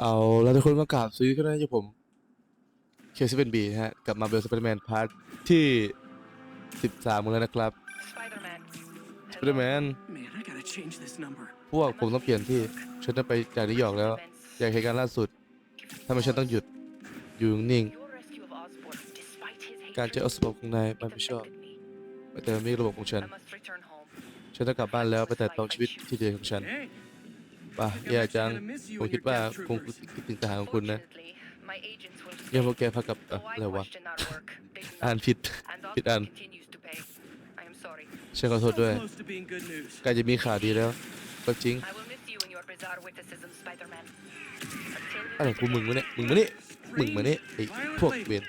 เอาแล้วทุกคนก็กราบซื้อกันนะที่ผมเคสเป็นบีฮะกลับมาเบลสไปเดอร์แมนพาร์ทที่13กันแล้วนะครับ Spider-Man. สไปเดอร์แมน Man, I gotta change this number. พวกผมต้องเปลี่ยนที่ฉันจะไปจากนิวยอร์กแล้วจากเหตุการณ์ล่าสุดทำไมฉันต้องหยุดอยู่นิ่ง Your rescue of Osborn, despite his ๆการ hatred, เจออสบของนายมัน it ไม่ชอบ affected me. แต่มันไม่ระบบของฉัน I must return home. ฉันต้องกลับบ้านแล้วไปแต่ต้องชีวิตที่เดียวของฉัน Hey, ป่ะแย่จังผมคิดว่าคงคิดถึงทหารของคุณนะยังโปรแกพักกับอะไรวะอ่านผิดผิดอ่านฉันขอโทษด้วยใกล้จะมีข่าวดีแล้ว ก็จริงอะไรกูมึงมาเนี่ยมึงมาเนี่ยมึงมาเนี่ยไอ้พวกเวร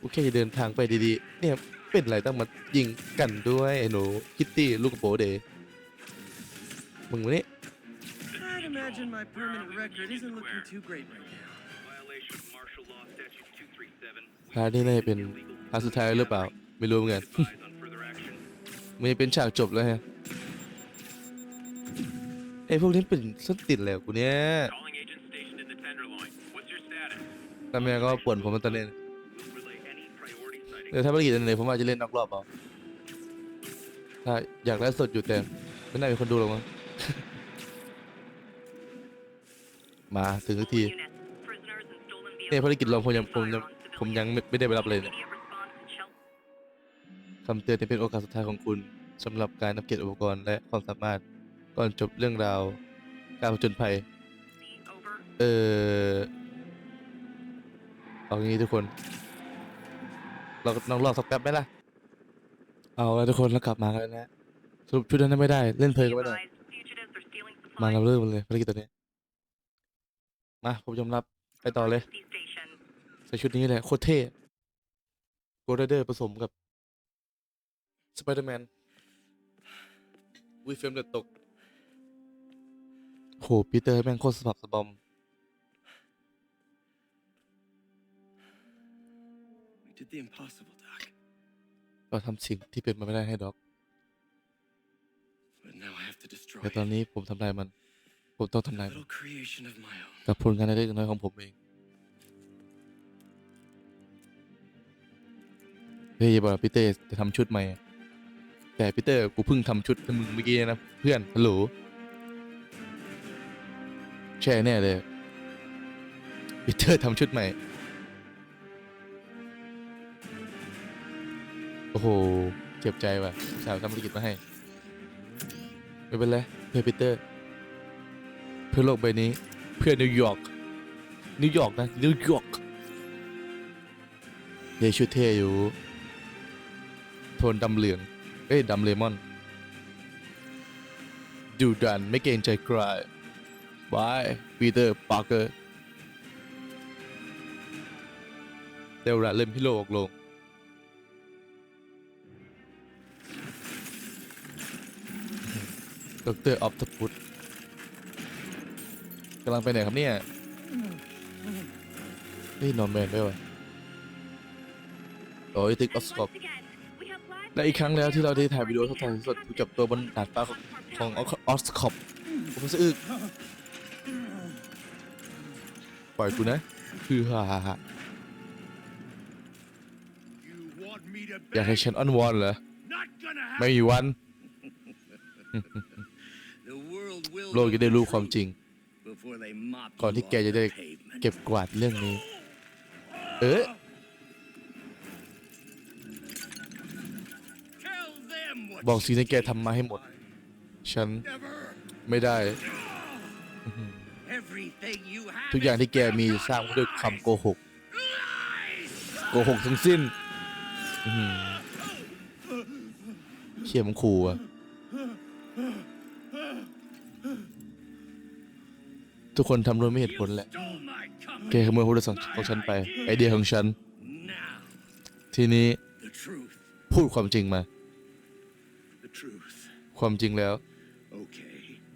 โอเคจะเดินทางไปดีๆ เนี่ยเป็นไรต้องมายิงกันด้วยไอ้หนูคิตตี้ลูกโปเดย์ มึงมานี่ I'd imagine my permanent record isn't looking too great right now. Violation of martial law statute 237. พาร์ทนี้น่าจะเป็นพาร์ทสุดท้ายหรือเปล่า ไม่รู้เหมือนกัน Advise on further action. มันจะเป็นฉากจบแล้วฮะไอ้พวกนี้เป็นส้นติดแล้วกูเนี่ย Calling agent stationed in the Tenderloin. What's your status? ทำไมก็ปวดผมมาตอนนี้ We'll relay any priority sighting. เดี๋ยวถ้าภารกิจอันไหนผมอาจจะเล่นนอกรอบเอาถ้าอยากไลฟ์สดอยู่แต่ไม่น่ามีคนดูหรอกมั้ง มาถึงสักทีเนี่ยภารกิจเราผมยังผมยังผมยังไม่ไม่ได้ไปรับเลยเนี่ยคำเตือนนี้เป็นโอกาสสุดท้ายของคุณสำหรับการอัปเกรดอุปกรณ์และความสามารถก่อนจบเรื่องราวการผจญภัย เออเอางี้ทุกคน เราลองรอบสักแป๊บไหมล่ะ เอาแล้วทุกคนแล้วกลับมากันแล้วนะสรุปชุดนั้นไม่ได้ เล่นเพลิงก็ไม่ได้ มาเราเริ่มกันเลยภารกิจตัวนี้ มาผมยอมรับไปต่อเลย ใส่ชุดนี้แหละโคตรเท่โกลเดอร์ผสมกับสไปเดอร์แมนวีเฟรมเดือดตกโหปีเตอร์แม่งโคตรสะบับสะบอม We did the impossible, Doc. เราทำสิ่งที่เป็นมาไม่ได้ให้ด็อก But now I have to destroy แต่ตอน it. นี้ผมทำลายมัน ผมต้องทำลายมัน Little creation of my own. กับผลงานเล็กๆน้อยๆของผมเองเฮ้ยอย่าบอกนะพีเตอร์จะทำชุดใหม่แต่พีเตอร์กูเพิ่งทำชุดให้มึงเมื่อกี้นะเพื่อนฮัลโหลแช่แน่เลยพีเตอร์ทำชุดใหม่ โอ้โห เจ็บใจว่ะ สาวทำธุรกิจมาให้ ไม่เป็นไรเพื่อพีเตอร์ เพื่อโลกใบนี้ เพื่อนิวยอร์กนิวยอร์กนะนิวยอร์กเยชุดเทอยู่ โทนดำเหลือง เอ้ยดำเลมอน ดูดันไม่เกรงใจใครบายปีเตอร์ปาร์เกอร์เดวระเล่มพิโลออกลง ดรออฟตพุท กำลังไปไหนครับเนี่ยเฮ้ยนอนแมนด้วยวะโอ้ยติ๊กออสคอปและอีกครั้งแล้วที่เราได้ถ่ายวิดีโอทดสอบสดกับตัวบนดาดฟ้าของออสคอปผมสะอึกปล่อยกูนะ คือฮ่าฮ่าฮ่าอยากให้ฉันอ้อนวอนเหรอ ไม่มีวัน โลกจะได้รู้ความจริง ก่อนที่แกจะได้เก็บกวาดเรื่องนี้ เออบอกสิ่งที่แกทำมาให้หมด ฉันไม่ได้ ทุกอย่างที่แกมีสร้างด้วยคำโกหก โกหกทั้งสิ้นเขี่ยมงขู่อะ ทุกคนทำโดยไม่เหตุผลแหละ แกขโมยความรู้สึกของฉันไป ไอเดียของฉัน ทีนี้พูดความจริงมา ความจริงแล้ว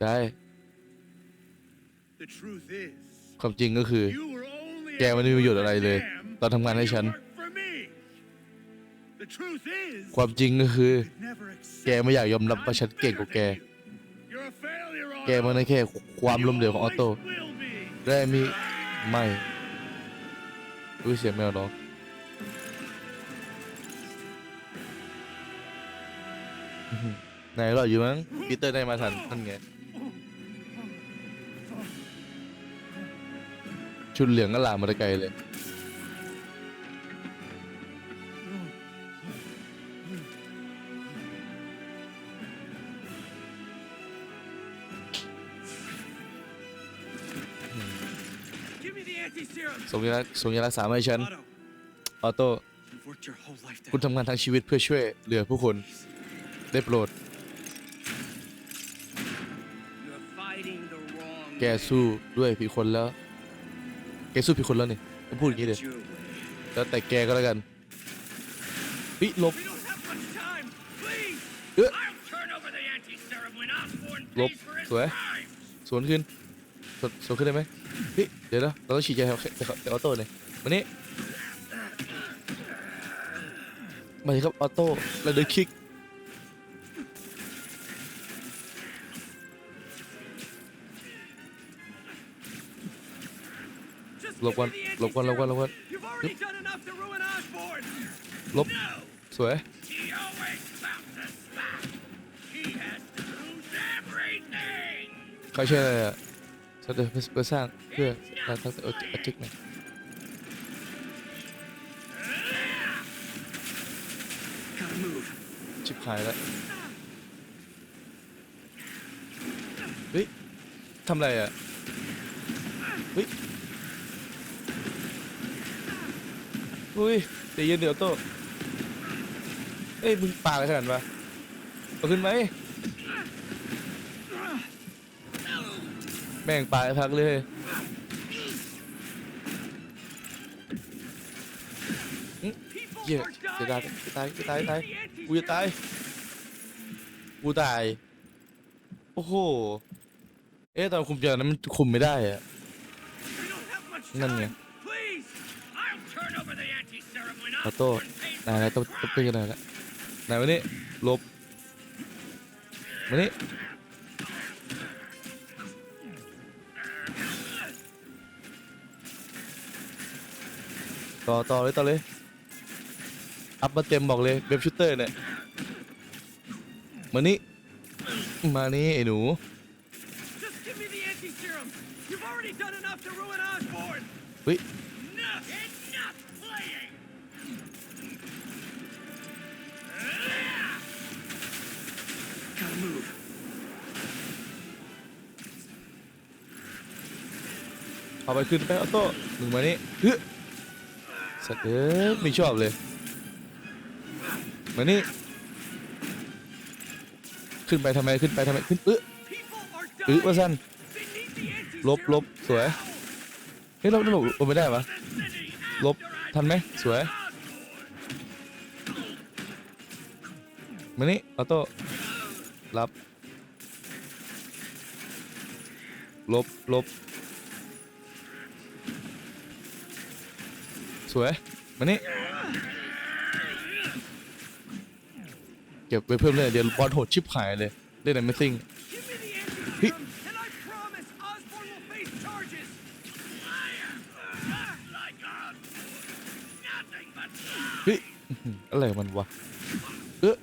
ได้ ความจริงก็คือ แกไม่ได้มีประโยชน์อะไรเลย ตอนทำงานให้ฉัน ความจริงก็คือ แกไม่อยากยอมรับว่าฉันเก่งกว่าแก แกมันได้แค่ความล้มเหลวของออโต้ได้มีไม่อุ้เสียงแมวร้องอื้อหือไหนรอดอยู่มั้งปีเตอร์ได้มาทันนั่นไงชุดเหลืองก็ลามมาแต่ไกลเลย ส่งยาส่งยารักษามาให้ฉัน Otto, ออโต้ you've worked your whole life to คุณทำงานทั้งชีวิตเพื่อช่วยเหลือผู้คน ได้โปรด You're fighting the wrong แกสู้ด้วยผิดคนแล้ว แกสู้ผิดคนแล้วนี่ไม่พูดอย่างนี้เลย Get your way. แล้วแต่แกก็แล้วกันวิหลบ We don't have much time. Please. เอ๊ะ I'll turn over the anti-serum when Osborn Lộp, pays for his rồi. crimes. สวนขึ้นสวนสวนขึ้นได้ไหม เฮ้ยเดี๋ยวนะเราต้องฉีดยาแค่แต่ออโต้เนี่ยมานี่มาสิครับออโต้แล้วเดินคิกลบก่อนลบก่อนลบก่อนลบก่อนลบสวยเขาใช่อะไรอะเขาจะเพื่อสร้าง พื่อการทักษะออจิกหม Gotta move. ชิบหายแล้วเฮ้ยทำอะไรอะเฮ้ยอุ้ยใจเย็นเดี๋ยวโตเอ้ยมึงปาอะไรขนาดวะเอาขึ้นไหมแม่งปาไอ้พักเลย People เหี้ยจะตายจะตายจะตายจะตายกูจะตายกูตายโอ้โหเอ๊ะตอนคุมยานั้นมันคุมไม่ได้อะนั่นไง time. Please. I'll turn over the anti-serum when อโต้ Osborn pays นายแล้วต้องต้องเป็นยังไงแล้วนายมานี่ลบมานี่ต่อต่อเลยต่อเลย อัพมาเต็มบอกเลยเว็บชูเตอร์เนี่ยมานี่มานี่ไอ้หนู Just give me the anti-serum. You've already done enough to ruin Osborn. เฮ้ย Enough! Enough playing! Gotta move. เอาไปขึ้นไปออโต้มึงมานี่เฮ้ยสัตว์เอ้ยไม่ชอบเลย มานี่ ขึ้นไปทำไมขึ้นไปทำไมขึ้นเออ People are เออ dying. ว่าสั้นลบลบสวยเฮ้ยเราเราหลบลบไม่ได้ปะลบทันไหมสวยมานี่ออโต้รับลบลบสวยมานี่ เก็บไว้เพิ่มเลยเดี๋ยวบอลโหดชิบหายเลยเล่นไอ้ไม่ซิ่งเฮ้ยอะไรมันวะเออ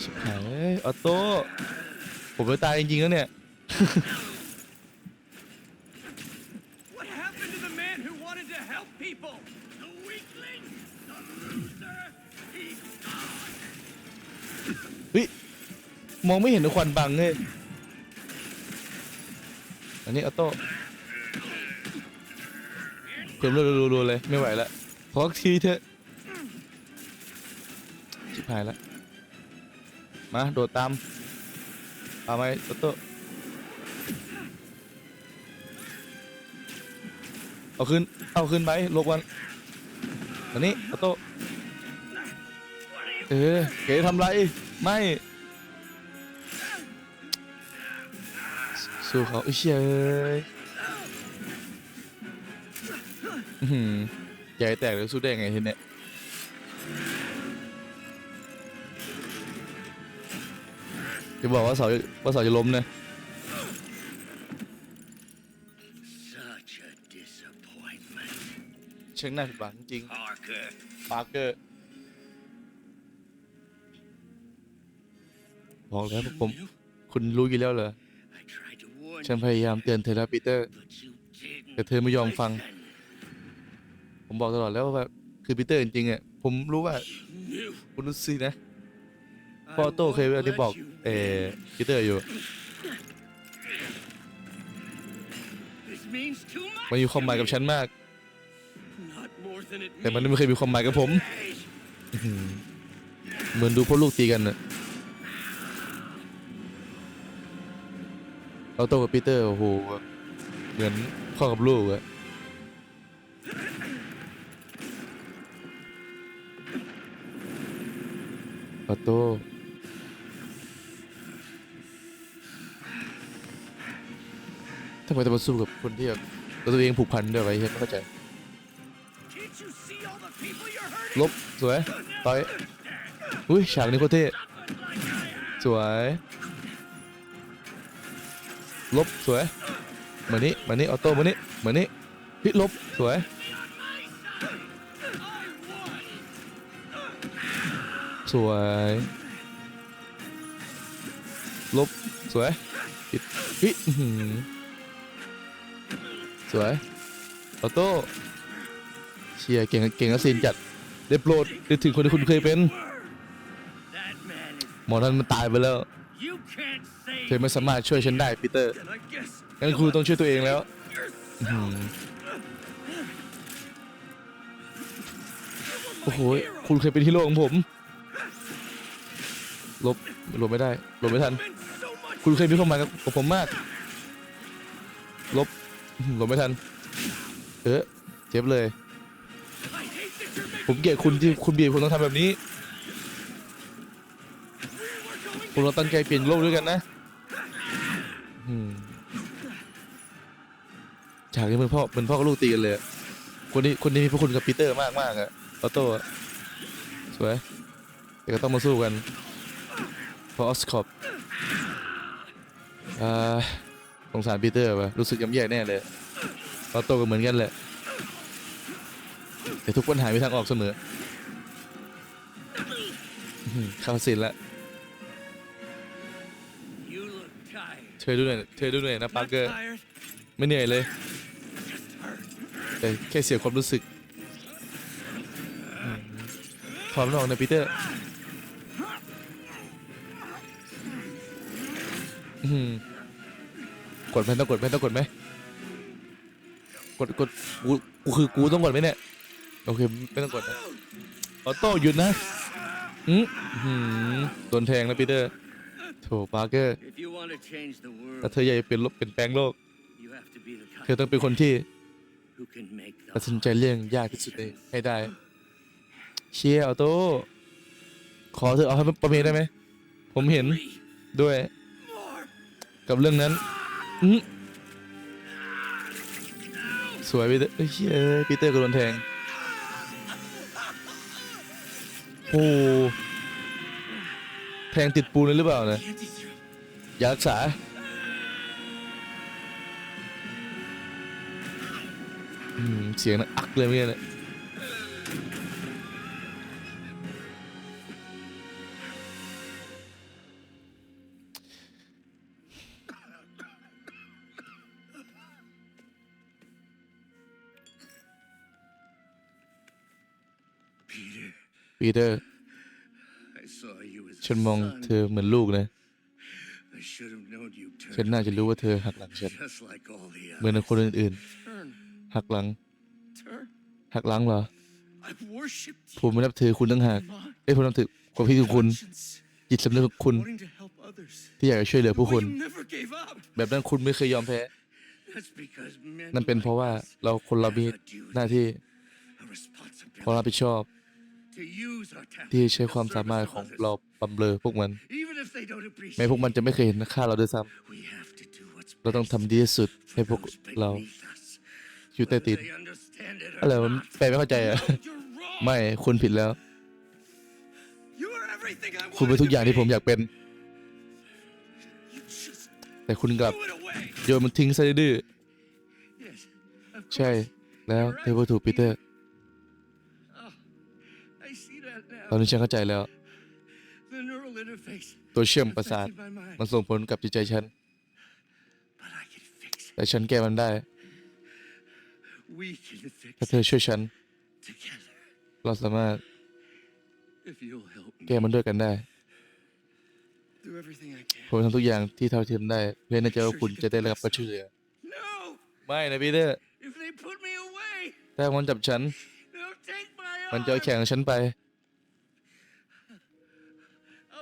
ชิบหายออโต้ผมจะตายจริงๆแล้วเนี่ย มองไม่เห็นควันบังเลยอันนี้ออโต้เพิ่มรัวๆๆเลย ไม่ไหวละขออีกทีเถอะชิบหายละมา โดดตามเอาไหมออโต้เอาขึ้น เอาขึ้นไปลบวันอันนี้ออโต้เออเก๋ทำไร ไม่ สู้เขาอ้เชี่ยเอ้ยอื้อหือใหญ่แตกเลยสู้ได้ไงทีเนี้ยจะบอกว่าเสาว่าเสาจะล้มนะ Such a disappointment. เชิงหน้าผิดหวังจริง Parker, ปาร์เกอร์บอกแล้วพวกผม คุณรู้อยู่แล้วเหรอ I tried to warn ฉันพยายามเตือนเธอแล้วปีเตอร์ แต่เธอไม่ยอมฟัง ผมบอกตลอดแล้วว่าคือปีเตอร์จริงๆอะผมรู้ว่าคุณรู้สินะ I พอโต้เคย won't อธิ let บอกเออปีเตอร์อยู่มันมีความหมายกับฉันมาก แต่มันไม่เคยมีความหมายกับผม เหมือนดูพ่อลูกตีกันน่ะ เราโตกับปีเตอร์โอ้โหเหมือนพ่อกับลูกอะออโตทำไมต้องมาสู้กับคนที่แบบตัวเองผูกพันด้วยไว้เห็นไม่เข้าใจลบสวยต่อยอุ้ยฉากนี้โคตรเท่สวย ลบสวยมานี่มานี่ออโต้มานี่มานี่พี่ลบสวยสวยลบสวยปิดพี่อื้อหือสวยออโต้เชียร์เก่งเก่งกับซีนจัดได้โปรดนึกถึงคนที่คุณเคยเป็นหมอนั้นมันตายไปแล้ว เธ save อไม่สามารถช่วยฉันได้ปีเตอร์ Then I guess งั้นคุณต้องช่วยตัวเองแล้วอื้อหือโอ้โหคุณเคยเป็นฮีโร่ของผมลบลบไม่ได้ลบไม่ทัน meant so much. คุณเคยมีความหมายกับกับผมมาก ลบอื้อหือลบไม่ทัน เออเจ็บเลย I hate that you're making ผมเกลียดคุณที่คุณเบียดผมต้องทำแบบนี้ วกเราตั้งใจเปลี่ยนโลกด้วยกันนะอืมฉากนี้เหมือนพ่อเหมือนพ่อกับลูกตีกันเลยอะคนนี้คนนี้มีพระคุณกับปีเตอร์มากมากๆอะออโต้อะสวย แต่ก็ต้องมาสู้กันเพราะออสคอปอ่าสงสารปีเตอร์ว่ะรู้สึกย่ำแย่แน่เลยออโต้ก็เหมือนกันแหละ แต่ทุกปัญหามีทางออกเสมออื้อหือเข้าสินละ tired. เธอดูหน่อยเธอดูหน่อยนะปา Not ร์เกอร์ tired, ไม่เหนื่อยเลย just hurt. แต่แค่เสียความรู้สึกอืมความนอกนะปีเตอร์อื้อหือกดไหมต้องกดไหมต้องกดไหมกดกดกูกูคือกูต้องกดไหมเนี่ยโอเคไม่ต้องกดนะออโต้หยุดนะอืมอื้อหือโดนแทงแล้วปีเตอร์โถปาร์เกอร์ If you want to change the แต่ world, เธออยากจะเปลี่ยนโลกเปลี่ยนแปลงโลก you have to be the เธอ kind ต้องเป็นคนที่ who can make the ตัดสินใจเรื่องยากที่สุดในให้ได้ เชียร์ออโต้ขอเธอเอาให้ประเมณได้ไหม ผมเห็นด้วย More. กับเรื่องนั้นอื้อสวยปีเตอร์เอ้ยเชี่ยเอ้ยปีเตอร์ก็โดนแทงโอ้แทงติดปูนเลยหรือเปล่าเนี่ย Anti serum. ยารักษา อืม เสียงนะอักเลยเมื่อกี้เนี่ย Peter. ปีเตอร์ I saw you as ฉัน a มอง son. เธอเหมือนลูกนะ I should have known you ฉัน turned น่า on จะ me, รู้ว่าเธอหักหลังฉัน just like all the เหมือน others. คนอื่น Turn. ๆหักหลัง Turn. หักหลังเหรอ I've worshipped ผ you. มไม่นับถือคุณตั้งหาก Mom. เอ้ยผมนับถือความคิดของคุณ Conscience. จิตสำนึกของคุณ Wanting to help others. ที่อยากจะช่วยเหลือ The ผู้ way คน you never gave up. แบบนั้นคุณไม่เคยยอมแพ้ That's because men นั่นเป็นเพราะว่า like us เราคนเรามี have a duty, หน้าที่ a ความรับ responsibility ผิดชอบ ที่ in ใช้ the ความสามารถ service ของ of others. เราบำเรอพวกมัน Even if they don't appreciate แม้พวกมันจะไม่เคยเห็นค่าเราด้วยซ้ we have to do what's ำเราต้อง best ทำดีที่สุดให้ for พวก those เรา beneath us, อยู่ใต้ whether ตีน they understand it or อะไรมัน not. แปลไม่เข้าใจอะ No, you're wrong. ไม่คุณผิดแล้ว You are everything I คุณเป็น wanted ทุกอย่าง to ที่ผม be. อยากเป็น แต่คุณกลับ Threw it away. โยนมันทิ้งซะดื้อ Yes, of ๆใช่ course. แล้วเธอพูดถูกปีเตอร์ ตอน now. นี้ฉันเข้าใจแล้ว The neural interface ตัวเชื่อมประสาท affected my mind. มันส่งผลกับจิตใจฉัน But I can fix it. แต่ฉันแก้มันได้ We can fix ถ้าเธอ it ช่วยฉัน together. เราสามารถ If you'll help me แก้มันด้วยกันได้ do everything I can. ผมทำทุกอย่างที่เท่าเทียมได้ เพื่อแน่ใจว่าคุณจะได้รับการช่วยเหลือ No! ไม่นะปีเตอร์ If they put me away, ถ้ามันจับฉัน they'll take my มันจะเอา arm. แขนของฉันไป I'll be trapped in this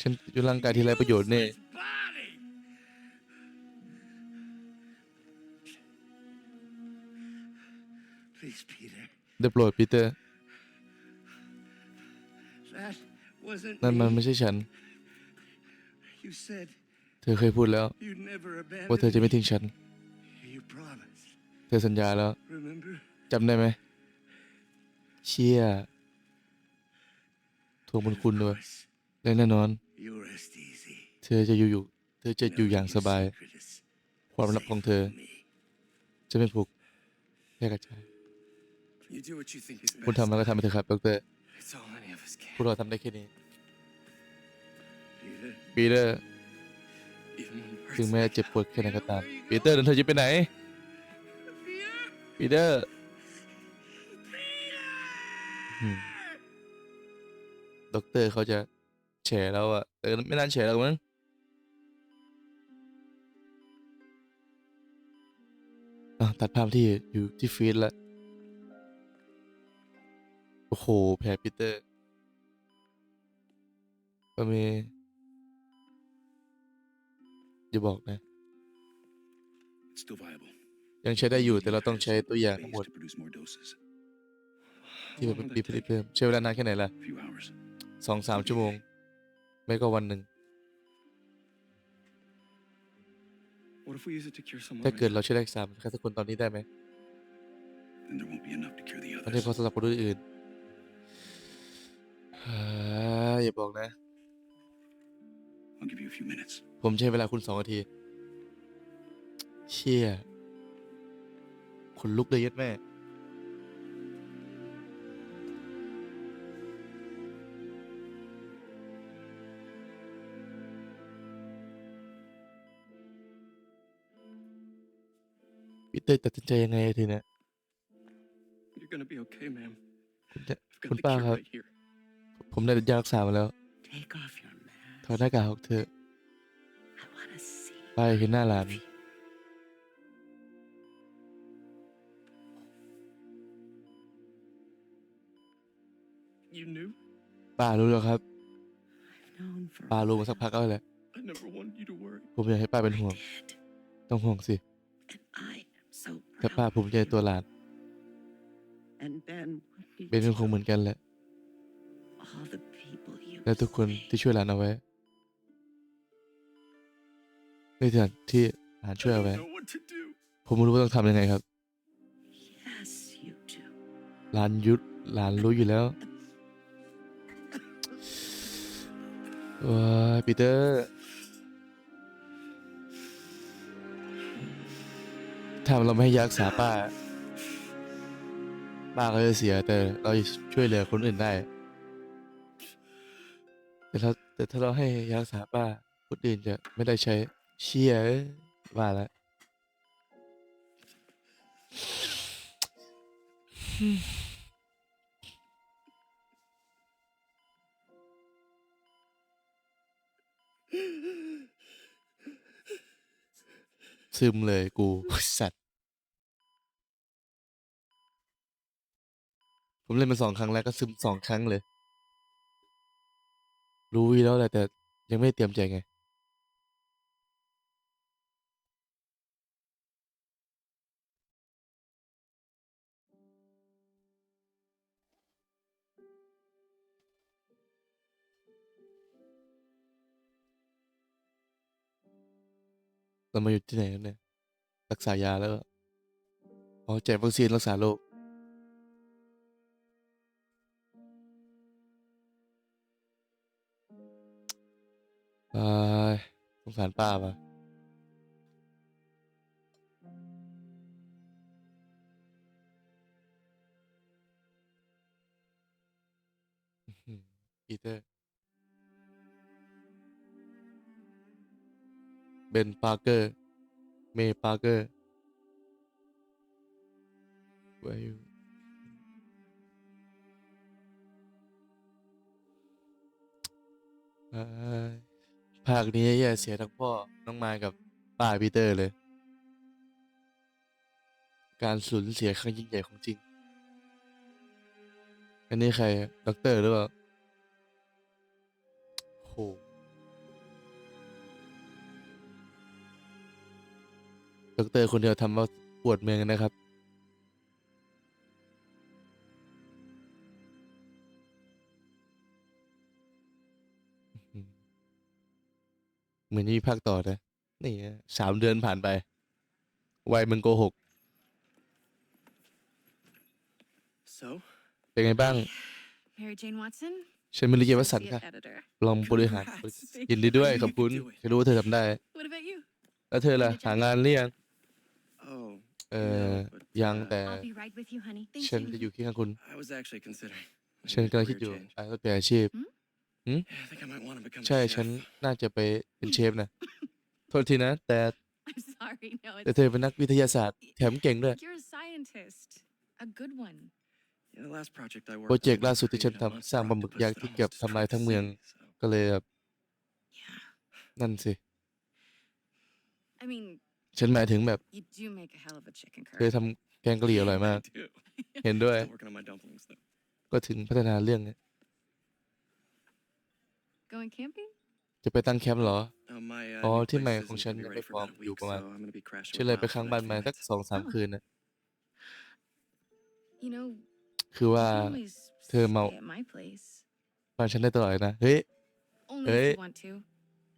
ฉันอยู่ร่างกายที่ไรประโยชน์นี่ useless body. Please, Peter. ได้โปรดปีเตอร์ That wasn't นั่นมัน me. ไม่ใช่ฉัน You said เธอเคยพูดแล้ว you'd never ว่าเธอ abandon จะไม่ me. ทิ้งฉัน You promised. เธอสัญญาแล้ว Remember? จำได้ไหม เชี่ย ทวงบุญคุณด้วย course, และแน่นอน you rest easy. เธอจะอยู่อยู่เธอจะอยู่อย่างสบาย Knowing your secret is ความลับของเธอ safe with me. จะไม่ผูกแพร่กระจาย You do what you think is คุณ best. ทำอะไรก็ทำไปเถอะครับดร It's all any of us พวก can. เราทำได้แค่นี้ Peter, ปีเตอร์ even when it ถึง hurts แม้ like จะเจ็บปวด hell, แค่ไหนก็ตาม Peter, where ปี you เตอร์นั่นเธอจะไปไหน go? Peter, ปีเตอร์ Peter! ด็อกเตอร์เขาจะแฉเราอะแต่ไม่นานแฉหรอกมั้งตัดภาพที่อยู่ที่ฟีดแล้วโอ้โห แผลปีเตอร์ ก็มีอย่าบอกนะ ยังใช้ได้อยู่แต่เราต้องใช้ตัวอย่างทั้งหมดที่แบบ How long will ปีผลิตเพิ่มใช้เวลานานแค่ไหนล่ะ สองสามชั่วโมง ไม่ก็วันหนึ่ง What if we use it to cure someone? ถ้า right เกิดเราใช้ได้สามใครสักคนตอนนี้ได้ไหม Then there won't be enough to cure the มันไม่พอ others. สำหรับคนอื่นๆอ่าอย่าบอกนะ I'll give you a few minutes. ผมใช้เวลาคุณสองนาที เชี่ยขนลุกเลยยัดแม่ ปีเตอร์ตัดสินใจยังไงทีเนี้ย You're gonna be okay, ma'am. คุณจะ I've got คุณ the ป้า cure ครับ right here. ผมได้ยารักษามาแล้ว Take off your mask. ถอดหน้ากากของเธอ I want to see. ไปเห็นหน้าหลาน You knew? ป้ารู้แล้วครับ I've known for. ป้า a รู้มาสัก while. พักแล้วแหละ I never wanted you to worry. ผมอยากให้ป้าเป็นห่วง Did. ต้องห่วงสิ And I am so แต่ป้า proud. ภูมิใจในตัวหลาน And Ben would be เบนก็คง too. เหมือนกันแหละ All the people you และทุกคน saved. ที่ช่วยหลานเอาไว้ในฐานที่หลานช่วย I เอา don't ไว้ know what to do. ผมไม่รู้ว่าต้องทำยังไงครับ Yes, you do. หลานยุดหลานรู้อยู่แล้วว้ายปีเตอร์ ถ้าเราไม่ให้ยักษาป้า ป้าก็จะเสียแต่เราช่วยเหลือคนอื่นได้ แต่ถ้าแต่ถ้าเราให้ยักษาป้าคนอื่นจะไม่ได้ใช้เชียเอ้ยว่าล้วซึมเลยกูสัตว ผมเล่นมาสองครั้งแล้วก็ซึมสองครั้งเลย รู้อยู่แล้วแหละแต่ยังไม่เตรียมใจไง เรามาอยู่ที่ไหนกันเนี่ย รักษายาแล้วเออ๋อแจกวัคซีนรักษาโรค เอ้ยสงสารป้าปะปีเตอร์เบนปาร์เกอร์ เมย์ปาร์เกอร์ไว้อยู่เอ้ย ภาคนี้แย่เสียทั้งพ่อ น้องมายกับป้าปีเตอร์เลย การสูญเสียครั้งยิ่งใหญ่ของจริง อันนี้ใครด็อกเตอร์หรือเปล่าโหด็อกเตอร์คนเดียวทำว่าปวดเมืองนะครับ เหมือนนี่มีภาคต่อนะนี่ฮะสามเดือนผ่านไป วัยมึงโกหก So, เป็นไงบ้าง Mary Jane Watson, ฉันมิลลิเกวัสัน associate ค่ะ editor. ลองบริหาร Congrats. ยินดีด้วย ขอบคุณ You can do it. ฉันรู้ว่าเธอทำได้ What about you? แล้วเธอล่ะ หางานหรือยัง oh, เออ no, but, ยัง uh, แต่ I'll be right with you, honey. Thank ฉัน you. จะอยู่ที่ข้างคุณ I was actually considering. ฉัน making a กำลังคิด career อยู่ change. อาจจะเปลี่ยนอาชีพ Yeah, I think I might want to become ใช่ a ฉัน chef. น่าจะไปเป็นเชฟนะ โทษทีนะ แต่ I'm sorry. No, แต่ it's เธอเป็นนักวิทยาศาสตร์แถมเก่งด้วย you're a scientist, a good one. Yeah, the last project I worked โปรเจก on ต์ล่าสุดที่ฉัน created a ทำสร้างปลาหมึก monster ยักษ์ octopus ที่ that เกือบ almost ทำลาย destroyed ทั้ง the เมือง city, so- ก็เลยแบบ Yeah. นั่นสิ I mean, ฉันหมายถึงแบบ you do make a hell of a chicken เธอ curry. ทำแกงกะหรี่อร่อยมาก I do. เห็นด้วย Still working on my dumplings though. ก็ถึงพัฒนาเรื่องนี้ Going camping? จะไปตั้งแคมป์เหรอ Uh, my, uh, อ๋อ new ที่ใหม่ place ของ isn't ฉัน gonna be ยัง ready ไม่ for พร้อม about a อยู่ week, ประมาณ so I'm gonna be crashing ฉัน with เลยไป Miles ค้าง for บ้าน the มา next สัก few nights. สองสามคืนนะ You know, คือว่า you can always Thưa stay màu. at my place. บ้านฉันได้ตลอดเลยนะ เฮ้ย Only Ê. if you want to.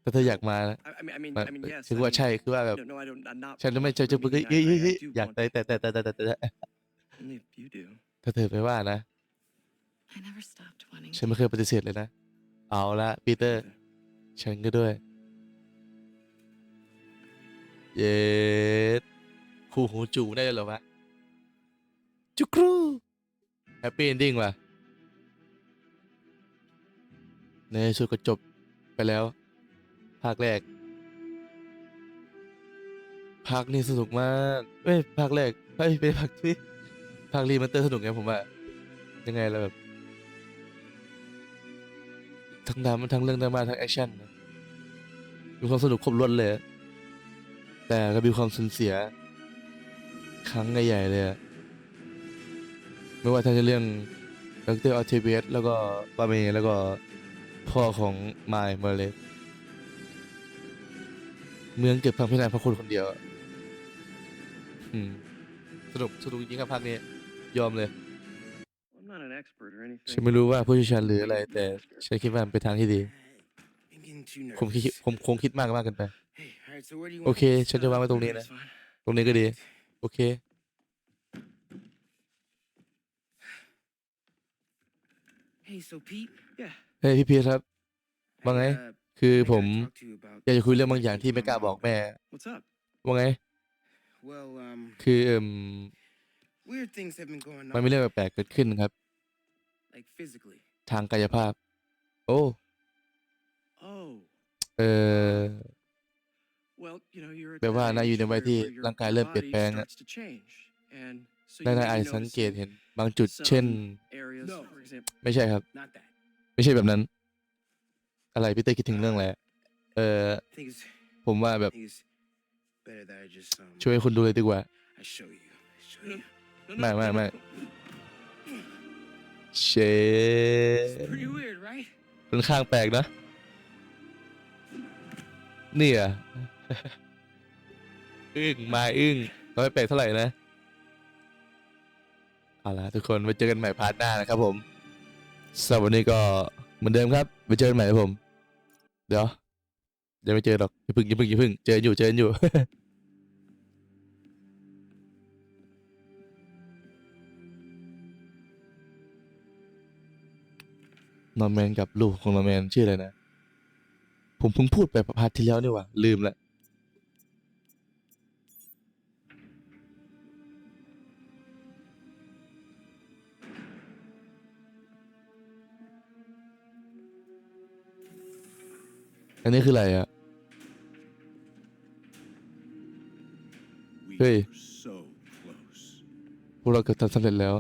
ถ้าเธออยากมานะ I, I mean, I mean, มา I mean, yes. คือ I ว่า mean, ใช่ คือว่าแบบ no, no, I don't. I'm not. ฉันไม่จะจะ meaning เฮ้ย I- เฮ้ย I- เฮ้ย I do อยาก want แต่แต่แต่แต่แต่แต่แต่ Only if you do. ถ้าเธอไปว่านะ I never stopped wanting ฉันไม่เคยปฏิเสธเลยนะ เอาละปีเตอร์ ฉันก็ด้วย เย็ดคู่หูจูได้เลยเหรอวะจุกรูแฮปปี้เอนดิ้งว่ะ ในสุดก็จบไปแล้ว ภาคแรก ภาคนี้สนุกมากเอ้ยภาคแรกเฮ้ยเป็นภาคที่ภาครีมันเตอร์สนุกไงผมว่ายังไงล่ะแบบ ทั้งดราม่าทั้งเรื่องดราม่าทั้งแอคชั่นมีความสนุกครบรถเลย แต่ก็มีความสูญเสีย ครั้งใหญ่ๆเลยไม่ว่าทั้งจะเรื่องดรออเทเบสแล้วก็ปาเมแล้วก็พ่อของมายมเลยเมืองเก็บพังพินาศเพราะคนคนเดียว อืม สนุกสนุกจริงครับภาคนี้ ยอมเลย ฉันไม่รู้ว่าผู้เชี่ยวชาญหรืออะไร แต่ฉันคิดว่ามันเป็นทางที่ดี I'm getting too ผมคิด nervous. ผมคงคิดมากมากเกันไป Hey, all right, so where do you โอ want เค me to ฉันจะวางไว้ตรงนี้ Okay, นะ that's fine. ตรงนี้ก็ดี โอเค Hey, so Pete. Yeah. เฮ้ยพี่พีทครับ I, ว่าไง uh, คือ I ผม gotta talk to you about อยากจะคุยเรื่องบางอย่างที่ไม่กล้าบอกแม่ What's up? ว่าไง Well, um, คือเอ่ม weird things have been going มันมี on, เรื่องแปลกๆเกิดขึ้นครับ like physically. ทางกายภาพ โอ้ Oh. เออ Well, you know, you're at แปลว่า that นายอยู่ age ในวัย where- ที่ where your ร่างกายเริ่มเปลี่ยน body แปลงอะ starts to change. And so นาย you นาย may อาจ be สังเกต noticing เห็นบางจุดเช่น some areas, No. for example. ไม่ใช่ครับ Not that. ไม่ใช่แบบนั้น อะไรพี่เต้คิดถึงเรื่องอะไรเออ I think it's, ผมว่าแบ I บ think it's better that I just um. ช่วยคุณดูเลยดีกว่า I show you. I show you. No, Mate, no, mate, no, mate. No. เช It's pretty weird, right? ค่อนข้างแปลกนะ เนี่ย อึ้งมาอึ้งก็ไม่แปลกเท่าไหร่นะ เอาละทุกคนไว้เจอกันใหม่พาร์ทหน้านะครับผมสำหรับวันนี้ก็เหมือนเดิมครับไว้เจอกันใหม่ครับผม เดี๋ยวเดี๋ยวไม่เจอหรอกอย่าเพึ่งอย่าเพึ่งอย่าเพึ่ง เจออยู่เจออยู่ นอร์แมนกับลูกของนอร์แมนชื่ออะไรนะ ผมเพิ่งพูดไปพาร์ทที่แล้วนี่หว่าลืมละอันนี้คืออะไรอะ We Hey. were so close. พวกเราเกือบทำสำเร็จแล้ว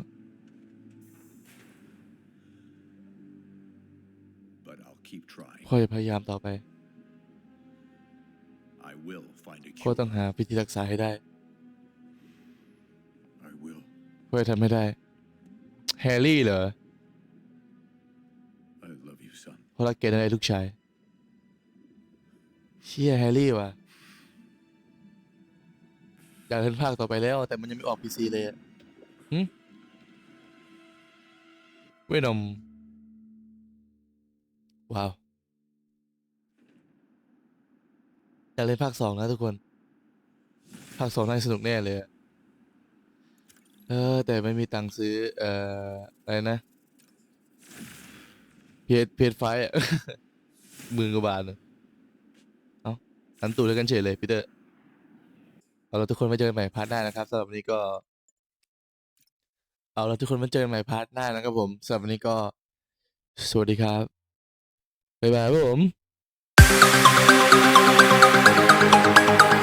keep trying. พ่อจะพยายามต่อไป I will find a พ่อ cure. ต้องหาวิธีรักษาให้ได้ I will. พ่อจะทำให้ได้ แฮร์รี่เหรอ I love you, son. เพราะรักแกนั่นไอ้ลูกชาย เชี่ยแฮร์รี่ว่ะอยากเห็นภาคต่อไปแล้ว แต่มันยังไม่ออกพีซีเลยอะหึเวนอมว้าว อยากเล่นภาคสองนะทุกคน ภาคสองน่าสนุกแน่เลยอะเออ แต่ไม่มีตังค์ซื้อ เอ่อ อะไรนะ เพจเพจไฟอะหมื่นกว่าบาทเอ้าหันตูดด้วกันเฉยเลยพีเตอร์ เอาละทุกคนไว้เจอกันใหม่พาร์ทหน้านะครับสำหรับวันนี้ก็ เอาละทุกคนไว้เจอกันใหม่พาร์ทหน้านะครับผมสำหรับวันนี้ก็ สวัสดีครับ บ๊ายบายครับผ どこ?